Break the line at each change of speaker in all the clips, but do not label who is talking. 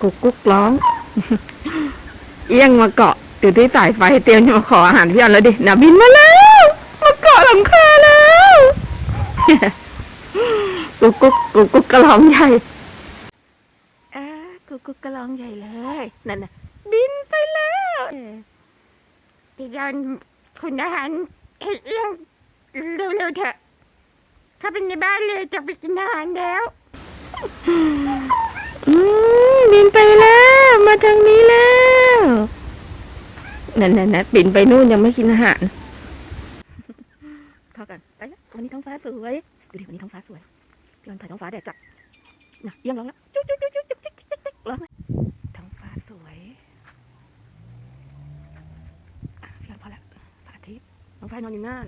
กุ๊กกุ๊กร้อง เอี้ยงมาเกาะอยู่ที่สายไฟเตรียมจะมาขออาหารพี่ออนแล้วดินะบินมาแล้ว มาเกาะหลังคาแล้วกุ๊กกุ๊กกุ๊กกุ๊กกระร้องใหญ่อ่ากุ๊กกุ๊กกระร้องใหญ่เลยนั่นน่ะบินไปแล้วพี่ออนคุณอาหารให้เอี้ยงเร็วๆเถอะเข้าไปในบ้านเลยจะไปกินอาหารแล้ว บินไปแล้ว มาทางนี้แล้วนั่นๆๆบินไปนู่นยังไม่กินอาหารพอกันไปละวันนี้ท้องฟ้าสวยดูดิวันนี้ท้องฟ้าสวยพี่วันถ่ายท้องฟ้าแดดจัดน่ะยังร้องละจุ๊จุ๊จุ๊จุ๊บจุ๊บจุ๊บจุ๊บจุ๊บจุ๊บร้องท้องฟ้าสวยพี่วันพอแล้วพระอาทิตย์น้องฟ้านอนอยู่นั่น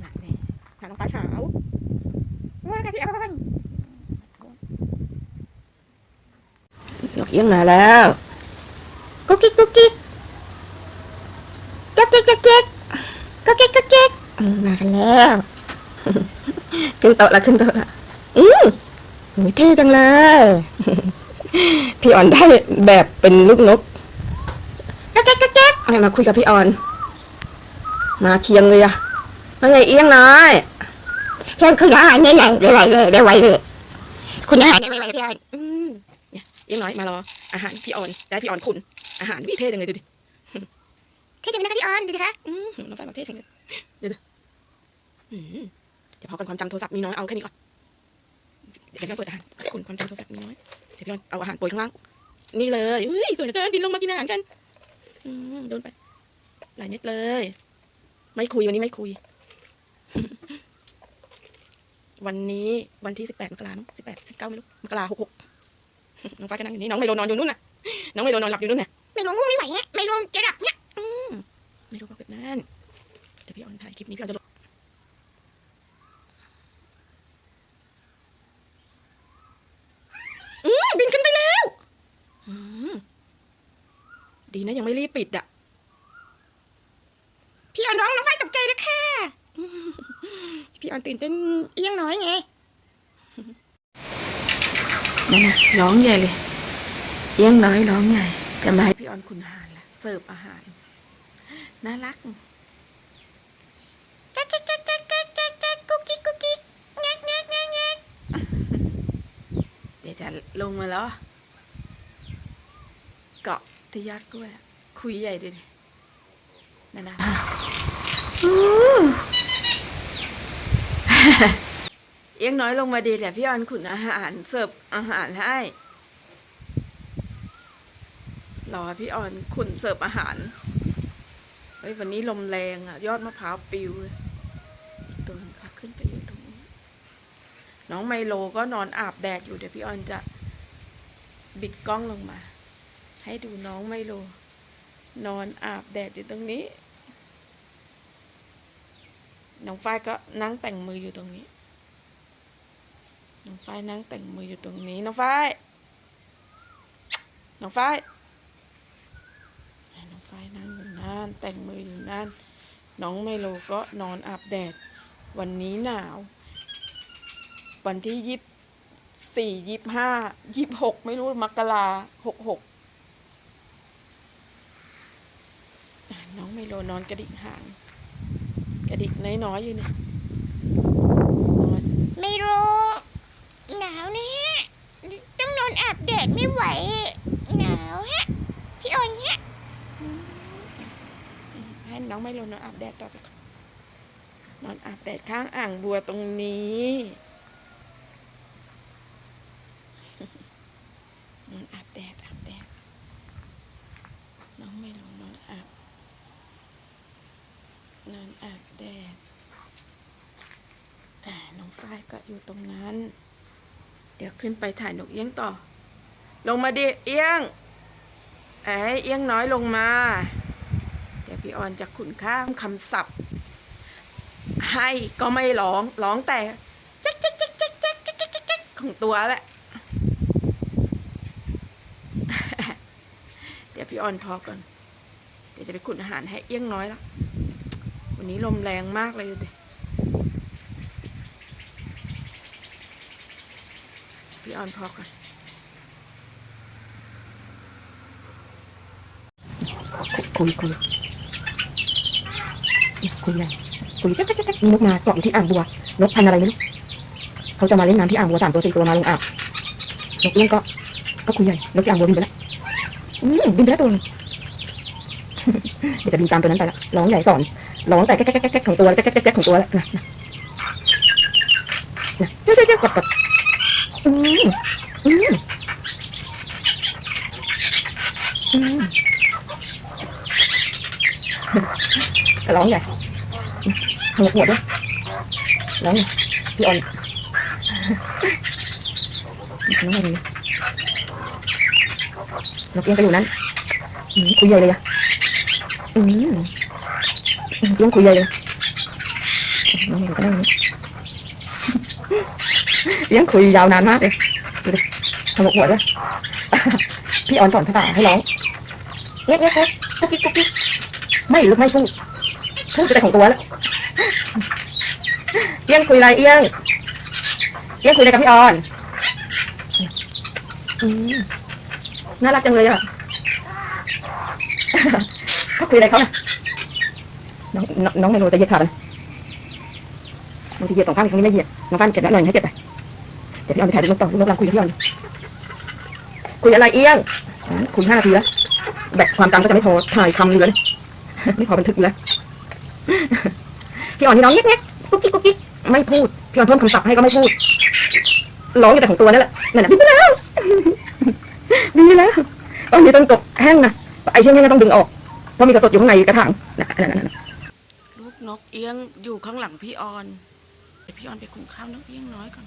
หนักนี่หาน้องฟ้าขาวว่ากันพี่วัน เอี้ยงมาแล้วกุ๊กกิ๊กกุ๊กกิ๊กจ๊กจ๊กจ๊กจ๊กกุ๊กกิ๊กกุ๊กกิ๊กมากันแล้วขึ้นโต๊ะละขึ้นโต๊ะละอืมเท่จังเลยพี่ออนได้แบบเป็นลูกนกกุ๊กกิ๊กกุ๊กกิ๊กอะไรมาคุยกับพี่ออน มาเคียงเลยอะว่าไงเอียงน้อยเพียงคุณยายเนี่ยไงได้ไวเลยได้ไวเลยคุณยายได้ไวๆพี่ออน ยเลี้ยังน้อยมารออาหารพี่ออนได้พี่ออนคุณอาหารพี่เท่จังเลยดูดิเท่จังเลยนะคะพี่ออนดูสิคะอืมน้องไฟบอกเท่จังเลยเดี๋ยวอืมเดี๋ยวพอกันความจำโทรศัพท์มีน้อยเอาแค่นี้ก่อนเดี๋ยวพี่ออนเปิดอาหารคุณความจำโทรศัพท์มีน้อยเดี๋ยวพี่ออนเอาอาหารโปรยข้างล่างนี่เลยอุ้ยสวยเหลือเกินบินลงมากินอาหารกันอืมโดนไปหลายเม็ดเลย ไม่คุยวันนี้ไม่คุย วันนี้วันที่สิบแปดมกราเนอะสิบแปดสิบเก้าไม่รู้มกราหกหก น้องฟ้าก็นั่งอยู่นี่น้องไมโลนอนอยู่นู่นน่ะน้องไมโลนอนหลับอยู่นู่นน่ะไมโลง่วงไม่ไหวฮะไมโลจะหลับเนี่ยอืมไมโลบอกแบบนั้นเดี๋ยวพี่ออนถ่ายคลิปนี้พี่ออนจะลงอืมบินขึ้นไปแล้วอืมดีนะยังไม่รีบปิดอะพี่ออนร้องน้องไฟตกใจด้วยค่ะอืมพี่ออนตื่นเต้นเอี้ยงน้อยไง นั่นนะร้องใหญ่เลยเอี้ยงน้อยร้องใหญ่จะมาให้พี่ออนคุณหารละเสิร์ฟอาหาร น่ารักแก๊กแก๊กแก๊กแก๊กแก๊กแก๊กกุ๊กกิ๊กกุ๊กกิ๊กแงกแงกแงกแงกเดี๋ยวจะลงมาแล้ว เกาะที่ยอดกล้วยคุยใหญ่ดินั่นนะอู้ เอียงน้อยลงมาดีแต่พี่ออนขุนอาหารเสิร์ฟอาหารให้รอพี่ออนขุนเสิร์ฟอาหารเฮ้ยวันนี้ลมแรงอะ ยอดมะพร้าวปิวเลยอีกตัวนึงค่ะขึ้นไปอยู่ตรงนี้น้องไมโลก็นอนอาบแดดอยู่เดี๋ยวพี่ออนจะบิดกล้องลงมา ให้ดูน้องไมโล นอนอาบแดดอยู่ตรงนี้ น้องฝ้ายก็นั่งแต่งมืออยู่ตรงนี้ น้องฝ้ายนั่งแต่งมืออยู่ตรงนี้ น้องฝ้ายน้องฝ้ายน้องฝ้ายนั่งอยู่นั่นแต่งมืออยู่นั่นน้องไมโลก็นอนอาบแดด วันนี้หนาว วันที่ยี่สี่ยี่ห้ายี่หกไม่รู้มกราหกหกน้องไมโลนอนกระดิกหาง กระดิกน้อยๆอยู่เนี่ยนอน
ไม่รู้หนาวนะฮะต้ อาบแดดไม่ไหวหนาวฮะพี่ออนฮะ
ให้น้องไม่ลงนอนอาบแดดต่อไปก่อนอนอาบแดดข้างอ่างบัวตรงนี้นอนอาบแดดอาบแดดน้องไม่ลงนอนอาบนอนอาบแดดอ่าน้องฝ้ายก็อยู่ตรงนั้น เดี๋ยวขึ้นไปถ่ายนกเอี้ยงต่อ ลงมาดิเอียงไอ้เอียงน้อยลงมา เดี๋ยวพี่ออนจะขุนข้ามคำศัพท์ ให้ก็ไม่ร้องร้องแต่จ๊กจ๊กจ๊กจ๊กจ๊กจ๊กจ๊กของตัวแหละ เดี๋ยวพี่ออนพอก่อน เดี๋ยวจะไปขุนอาหารให้เอียงน้อยละวันนี้ลมแรงมากเลยดิพี่ออนพอก่อน คุยคุยคุยอะไรคุยแจ๊กแจ๊กแจ๊กมีนกมาเกาะอยู่ที่อ่างบัวนกพันอะไรไม่รู้เขาจะมาเล่นน้ำที่อ่างบัวสามตัวสี่ตัวมาลงอ่างนกเอี้ยงก็ ก็คุยใหญ่นกที่อ่างบัวบินไปแล้วอืมบินไปแล้วตัวนึงเดี๋ยวจะบินตามตัวนั้นไปละร้องใหญ่สอนร้องแต่แก๊กแก๊กแก๊กของตัวแล้วแก๊กแก๊กแก๊กของตัวแล้วนะนะนะเจ๊เจ๊เจ๊กดกดอืมอืมอืม ร้องใหญ่หัวหัวด้วยร้องใหญ่พี่ออนน้องอะไรเนี่ยนกเอี้ยงก็อยู่นั้นอืมคุยใหญ่เลยอะอืมเลี้ยงคุยใหญ่เลยน้องเห็นก็ได้นี่เลี้ยงคุยยาวนานมากเลยดูดิทำหัวด้วยพี่ออนสอนภาษาให้ร้องเงี้ยเงี้ยเงี้ยกุ๊กกิ๊กกุ๊กกิ๊ก ไม่หรือไม่พูดพูดจะแต่ของตัวแล้วเอี้ยงคุยอะไรเอี้ยงเอี้ยงคุยอะไรกับพี่ออนน่ารักจังเลยอะเขาคุยอะไรเขาน่ะน้องน้องน้องไมโลจะเยียดขาไปบางทีเหยียดสองข้างตรงนี้ไม่เหยียดน้องฟ้านเก็บแล้วหน่อยให้เก็บไปเดี๋ยวพี่ออนไปถ่ายรูปต่อรูปนกกำลังคุยกับพี่ออนคุยอะไรเอี้ยงคุยห้านาทีแล้วแบตความจำก็จะไม่พอถ่ายคำเลือเลย ไม่พอบันทึกแล้วพี่ออนที่น้องเงี้ยเงี้ยกุ๊กกิ๊กกุ๊กกิ๊กไม่พูดพี่ออนเพิ่มคำศัพท์ให้ก็ไม่พูดร้องอยู่แต่ของตัวนั่นแหละนั่นแหละบินไปแล้วบินไปแล้วตอนนี้ต้องกบแห้งนะไอ้เช่นนี้ต้องดึงออกเพราะมีกระสดอยู่ข้างในกระถางนั่นนั่น
ลูกนกเอี้ยงอยู่ข้างหลังพี่ออนเดี๋ยวพี่ออนไปคุมข้าวนกเอี้ยงน้อยก่อน